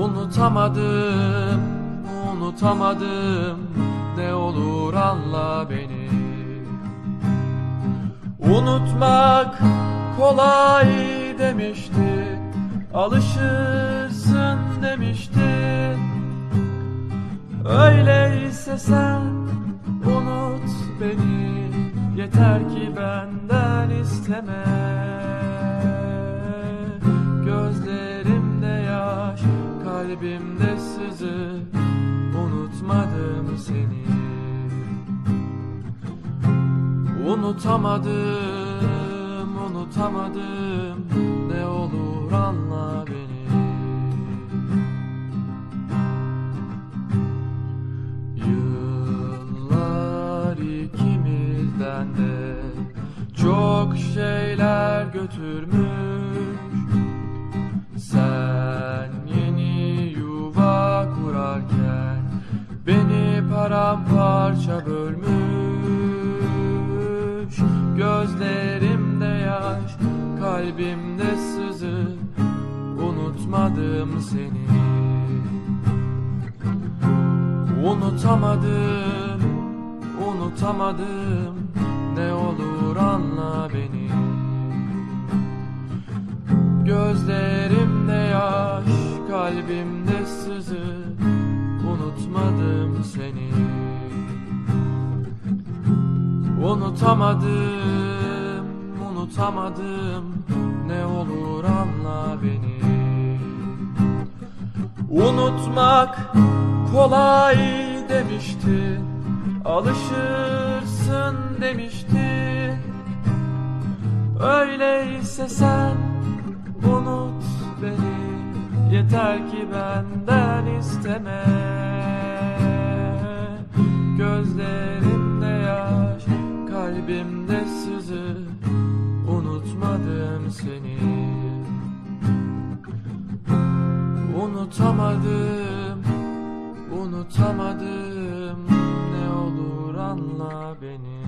Unutamadım, unutamadım Ne olur anla beni. Unutmak kolay demişti Alışırsın demişti. Öyleyse sen unut beni Yeter ki benden isteme kalbimde sızı Unutmadım seni. Unutamadım, unutamadım Ne olur anla beni. Yıllar ikimizden de Çok şeyler götürmüş paramparça bölmüş. Gözlerimde yaş Kalbimde sızı. Unutmadım seni. Unutamadım Unutamadım. Ne olur anla beni. Gözlerimde yaş Kalbimde sızı. Unutmadım seni Unutamadım, unutamadım. Ne olur anla beni. Unutmak kolay demişti Alışırsın demişti. Öyleyse sen unut beni Yeter ki benden isteme seni. Unutamadım, unutamadım. Ne olur anla beni.